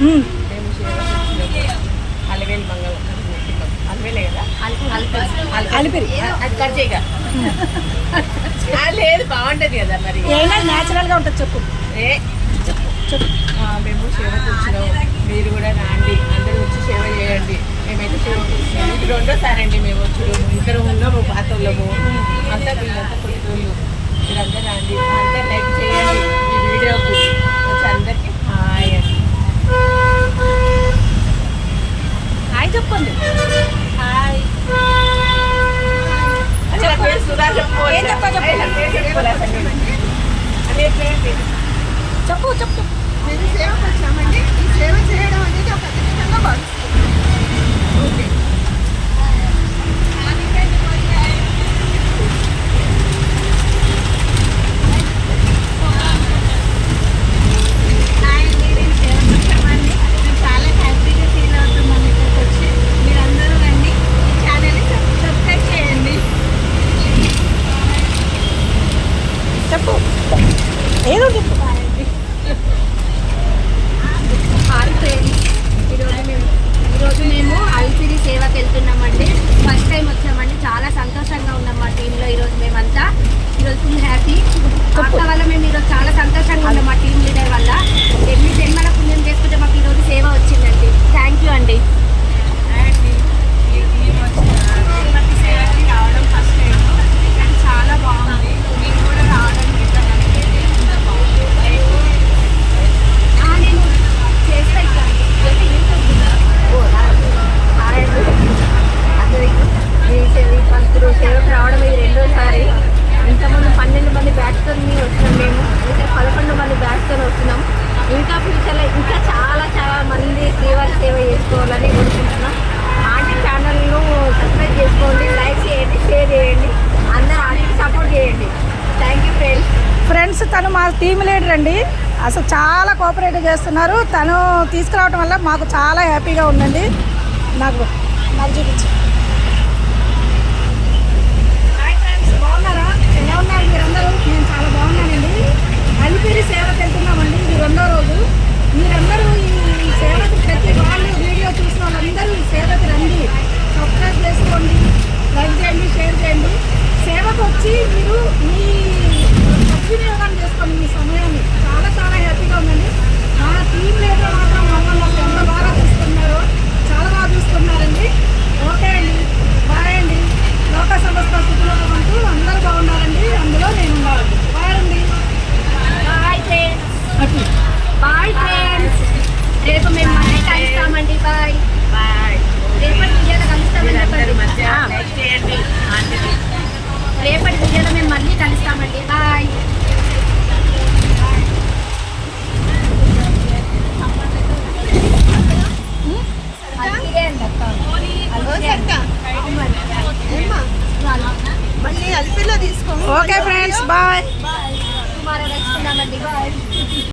మేము అలవేలు మంగళం అలవేలే కదా? అలిపిరి అది కట్ చేయగా లేదు బాగుంటది కదా మరి. ఏమైనా న్యాచురల్గా ఉంటుంది చెప్పు. ఏ? ఆ, మేము సేవకు వచ్చినాం మీరు కూడా రాండి. అందరూ వచ్చి సేవ చేయండి. మేమైతే సేవ చేస్తున్నాం ఇది రెండోసారి అండి మేము వచ్చి. ఇద్దరు ఉన్నాము పాతోళ్ళము అంతా వీళ్ళంతా కొడుకోళ్ళు మీరందరూ రాండి. చెప్పు. చెప్పు చెప్పు మేము సేవకు వచ్చామండి ఈ సేవ చేయడం అనేది ఒక అదృష్టంగా భావిస్తున్నాం ఓకే హాయ్ అండి నేను సేవకు వచ్చామండి మేము చాలా హ్యాపీగా ఫీల్ అవుతున్నాం ఇక్కడికి వచ్చి మీరందరూ రండి ఈ ఛానల్ని సబ్స్క్రైబ్ చేయండి చెప్పు ఏదో ఈరోజు మేము ఈరోజు మేము అల్పిరి సేవకి వెళ్తున్నామండి. ఫస్ట్ టైం వచ్చామండి. చాలా సంతోషంగా ఉన్నాం మా టీంలో ఈరోజు మేమంతా. ఈరోజు ఫుల్ హ్యాపీ అక్క వల్ల మేము ఈరోజు చాలా సంతోషంగా ఉన్నాం మా టీం లీడర్ వల్ల ఎన్ని జన్మల పుణ్యం చేసుకుంటే మాకు ఈరోజు సేవ వచ్చిందండి థ్యాంక్ యూ అండి అండి ఈ టీం వచ్చిన తిరుపతి సేవకి రావడం ఫస్ట్ టైం కానీ చాలా బాగుంది మీకు కూడా రావడానికి ఎంత నచ్చింది ఎంత బాగుంది ఆ, నేను చేస్తా ఇక్కడ. అందరికి ఈ సేవ ఈ పంతులు సేవకు రావడం ఇది రెండోసారి ఇంతకుముందు పన్నెండు మంది బ్యాచ్తో వచ్చినాం మేము అయితే పదకొండు మంది బ్యాచ్తో వస్తున్నాం ఇంకా ఫ్యూచర్లో ఇంకా చాలా చాలా మంది శ్రీవారి సేవ చేసుకోవాలని కోరుకుంటున్నాం ఆంటీ ఛానల్ను సబ్స్క్రైబ్ చేసుకోండి లైక్ చేయండి షేర్ చేయండి అందరూ ఆంటీకి సపోర్ట్ చేయండి. థ్యాంక్ యూ ఫ్రెండ్స్ ఫ్రెండ్స్ తను మా టీమ్ లీడర్ అండి. అసలు చాలా కోఆపరేటివ్ చేస్తున్నారు. తను తీసుకురావడం వల్ల మాకు చాలా హ్యాపీగా ఉందండి. నాకు నాకు చూపించు హాయ్ ఫ్రెండ్స్ బాగున్నారా ఎలా ఉన్నారు మీరందరూ నేను చాలా బాగున్నానండి అలిపిరి సేవకి వెళ్తున్నామండి ఇది రెండో రోజు మీరందరూ ఈ సేవకి ప్రతి వాళ్ళు వీడియో చూసిన వాళ్ళందరూ ఈ సేవకి రండి సబ్స్క్రైబ్ చేసుకోండి లైక్ చేయండి షేర్ చేయండి సేవకు వచ్చి మీరు మీ సద్వినియోగం చేసుకోండి మీ సమయాన్ని చాలా చాలా హ్యాపీగా ఉందండి మా టీం లీడర్ మాత్రం మమ్మల్ని అసలు ఎంత బాగా చూస్తున్నారు చాలా బాగా చూస్తున్నారండి ఓకే అండి బాయ్ అండి లోక సంస్థ స్థితిలో అంటూ అందరూ బాగున్నారండి అందులో నేను ఉండాలండి బాయ్ అండి బాయ్ ఫ్రెండ్స్ బాయ్ ఫ్రెండ్స్ రేపు మేము మళ్ళీ కలుస్తామండి బాయ్ బాయ్ రేపటి వీడియోలో కలుస్తామని అందరూ చెప్పండి మంచిగా ఆ, లైక్ చేయండి ఆంటీని రేపటి వీడియోలో మేము మళ్ళీ కలుస్తామండి బాయ్ అల్పిరే అండి అక్క. అల్పిరే అండి. ఏమ్మా మళ్ళీ అల్పిలో తీసుకో. Okay friends bye bye